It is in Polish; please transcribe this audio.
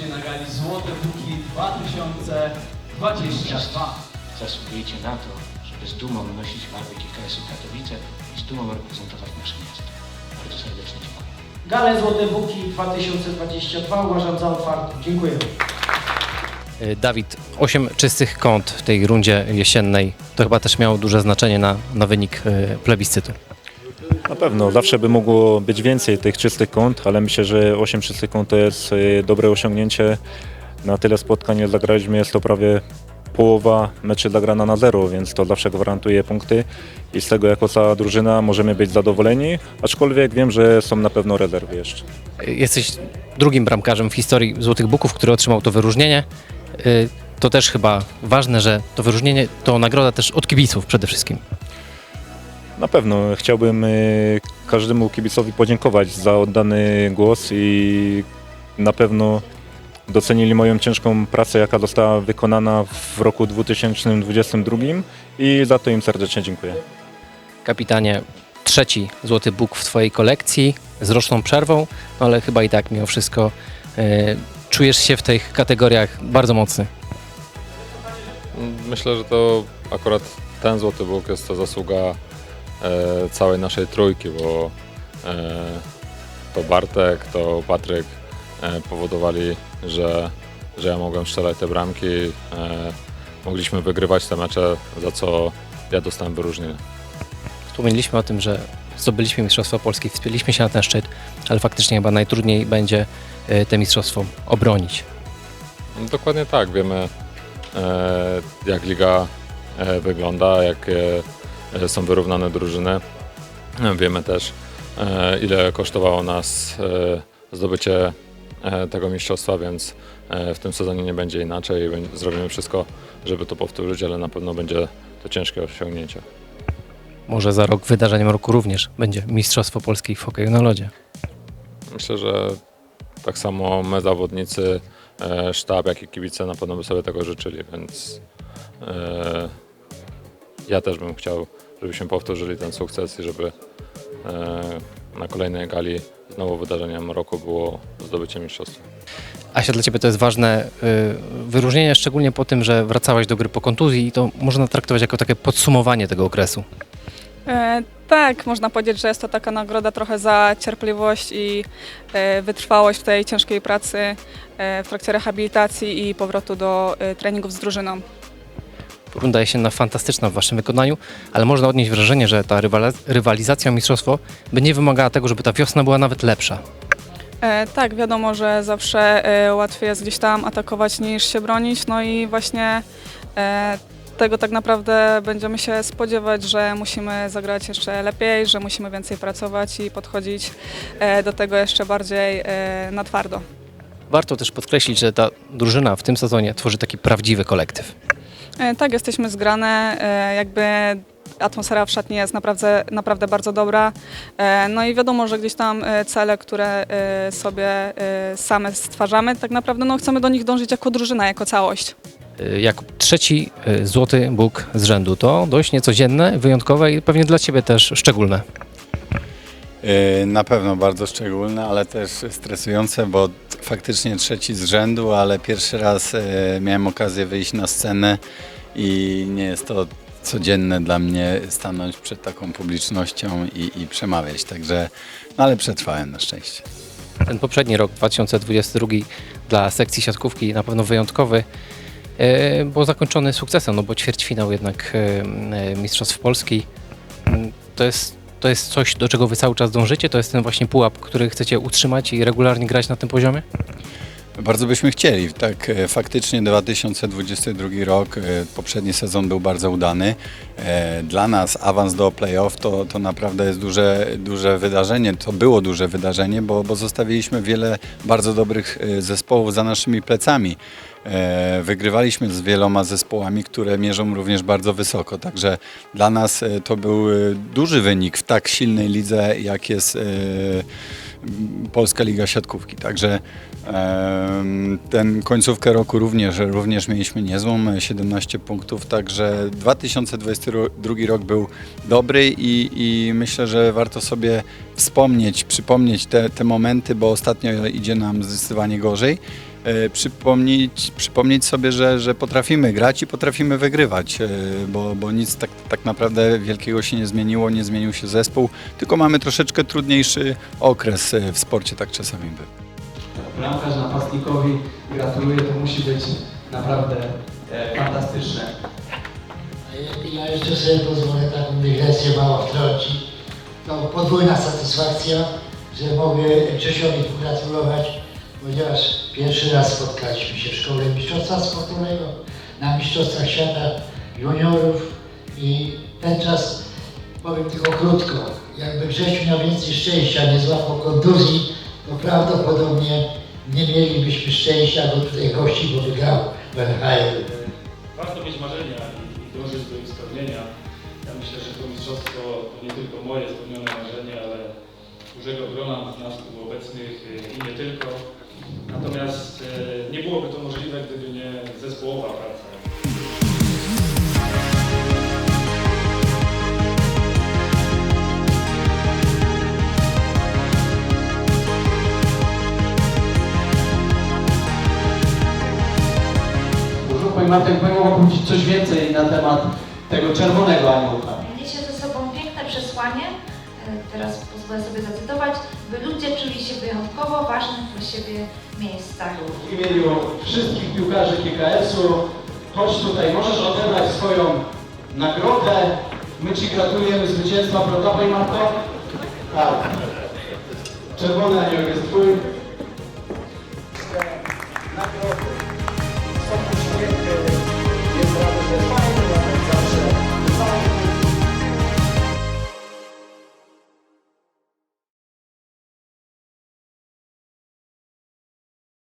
serdecznie na gali Złote Buki 2022. Zasługujecie na to, żeby z dumą nosić barwy KKS-u Katowice i z dumą reprezentować nasze miasto. Bardzo serdecznie dziękuję. Galę Złote Buki 2022 uważam za otwartą. Dziękuję. Y, Dawid, 8 czystych kąt w tej rundzie jesiennej. To chyba też miało duże znaczenie na, na wynik y, plebiscytu. Pewno, zawsze by mogło być więcej tych czystych kąt, ale myślę, że 8 czystych kąt to jest e, dobre osiągnięcie. Na tyle spotkań ile zagraliśmy, jest to prawie połowa meczy zagrana na zero, więc to zawsze gwarantuje punkty i z tego jako cała drużyna możemy być zadowoleni, aczkolwiek wiem, że są na pewno rezerwy jeszcze. Jesteś drugim bramkarzem w historii Złotych Buków, który otrzymał to wyróżnienie. Y, To też chyba ważne, że to wyróżnienie to nagroda też od kibiców przede wszystkim. Na pewno chciałbym e, każdemu kibicowi podziękować za oddany głos i na pewno docenili moją ciężką pracę, jaka została wykonana w roku 2022 i za to im serdecznie dziękuję. Kapitanie, trzeci Złoty Bóg w Twojej kolekcji z roczną przerwą, no ale chyba i tak mimo wszystko y, czujesz się w tych kategoriach bardzo mocny. Myślę, że to akurat ten Złoty Bóg jest to zasługa całej naszej trójki, bo e, to Bartek, to Patryk e, powodowali, że, że ja mogłem strzelać te bramki. E, mogliśmy wygrywać te mecze, za co ja dostałem wyróżnienie. Wspomnieliśmy o tym, że zdobyliśmy Mistrzostwo Polskie, wspięliśmy się na ten szczyt, ale faktycznie chyba najtrudniej będzie te mistrzostwo obronić. Dokładnie tak, wiemy e, jak liga e, wygląda, jakie e, są wyrównane drużyny. Wiemy też e, ile kosztowało nas e, zdobycie e, tego mistrzostwa, więc w tym sezonie nie będzie inaczej. Zrobimy wszystko, żeby to powtórzyć, ale na pewno będzie to ciężkie osiągnięcie. Może za rok wydarzeniem roku również będzie Mistrzostwo Polski w hokeju na lodzie. Myślę, że tak samo my zawodnicy, sztab, jak i kibice na pewno by sobie tego życzyli, więc ja też bym chciał, żebyśmy powtórzyli ten sukces i żeby e, na kolejnej gali znowu wydarzeniem roku było zdobycie mistrzostwa. Asia, dla Ciebie to jest ważne y, wyróżnienie, szczególnie po tym, że wracałaś do gry po kontuzji i to można traktować jako takie podsumowanie tego okresu. E, tak, można powiedzieć, że jest to taka nagroda trochę za cierpliwość i e, wytrwałość w tej ciężkiej pracy e, w trakcie rehabilitacji i powrotu do e, treningów z drużyną. Runda jesienna fantastyczna w Waszym wykonaniu, ale można odnieść wrażenie, że ta rywalizacja o mistrzostwo by nie wymagała tego, żeby ta wiosna była nawet lepsza. E, tak, wiadomo, że zawsze e, łatwiej jest gdzieś tam atakować niż się bronić, no i właśnie e, tego tak naprawdę będziemy się spodziewać, że musimy zagrać jeszcze lepiej, że musimy więcej pracować i podchodzić e, do tego jeszcze bardziej e, na twardo. Warto też podkreślić, że ta drużyna w tym sezonie tworzy taki prawdziwy kolektyw. E, Tak, jesteśmy zgrane, e, jakby atmosfera w szatni jest naprawdę, naprawdę bardzo dobra. E, No i wiadomo, że gdzieś tam cele, które sobie same stwarzamy, tak naprawdę no, chcemy do nich dążyć jako drużyna, jako całość. Jak trzeci Złoty Bóg z rzędu, to dość niecodzienne, wyjątkowe i pewnie dla Ciebie też szczególne. Yy, Na pewno bardzo szczególne, ale też stresujące, bo faktycznie trzeci z rzędu, ale pierwszy raz e, miałem okazję wyjść na scenę i nie jest to codzienne dla mnie stanąć przed taką publicznością i, i przemawiać, także, no ale przetrwałem na szczęście. Ten poprzedni rok, 2022, dla sekcji siatkówki na pewno wyjątkowy, e, bo zakończony sukcesem, no bo ćwierćfinał jednak Mistrzostw Polski. To jest, to jest coś, do czego wy cały czas dążycie? To jest ten właśnie pułap, który chcecie utrzymać i regularnie grać na tym poziomie? Bardzo byśmy chcieli. Tak, e, faktycznie 2022 rok, e, poprzedni sezon był bardzo udany. E, Dla nas awans do playoff to, to naprawdę jest duże, duże wydarzenie. To było duże wydarzenie, bo, bo zostawiliśmy wiele bardzo dobrych zespołów za naszymi plecami. Wygrywaliśmy z wieloma zespołami, które mierzą również bardzo wysoko. Także dla nas to był duży wynik w tak silnej lidze, jak jest Polska Liga Siatkówki. Także ten końcówkę roku również, również mieliśmy niezłą, e, 17 punktów, także 2022 rok był dobry i, i myślę, że warto sobie wspomnieć, przypomnieć te, te momenty, bo ostatnio idzie nam zdecydowanie gorzej, e, przypomnieć, przypomnieć sobie, że, że potrafimy grać i potrafimy wygrywać, e, bo, bo nic tak, tak naprawdę wielkiego się nie zmieniło, nie zmienił się zespół, tylko mamy troszeczkę trudniejszy okres e, w sporcie, tak czasami bywa. Bramkarz napastnikowi gratuluję, to musi być naprawdę e, fantastyczne. Ja jeszcze sobie pozwolę taką dygresję mało wtrącić. To podwójna satysfakcja, że mogę Grzesiowi pogratulować, ponieważ pierwszy raz spotkaliśmy się w szkole mistrzostwa sportowego, na mistrzostwach świata juniorów i ten czas, powiem tylko krótko, jakby Grzesiu miał więcej szczęścia, nie złapał kontuzji, to prawdopodobnie nie mielibyśmy szczęścia, tutaj gości, bo wygrał w NHL. warto mieć marzenia i, dążyć do ich spełnienia. Ja myślę, że to mistrzostwo to nie tylko moje spełnione marzenie, ale dużego grona nas tu obecnych y, i nie tylko. Natomiast e, nie byłoby to możliwe, gdyby nie zespołowa praca. Martek, Pani mogła powiedzieć coś więcej na temat tego czerwonego aniołka. Niesie ze sobą piękne przesłanie, e, teraz pozwolę sobie zacytować, by ludzie czuli się wyjątkowo ważnych dla siebie miejscach. W imieniu wszystkich piłkarzy KKS-u, chodź tutaj, możesz odebrać swoją nagrodę. My Ci gratulujemy zwycięstwa, Pani Marto? Tak. Czerwony anioł jest Twój. Nagrody siempre, mientras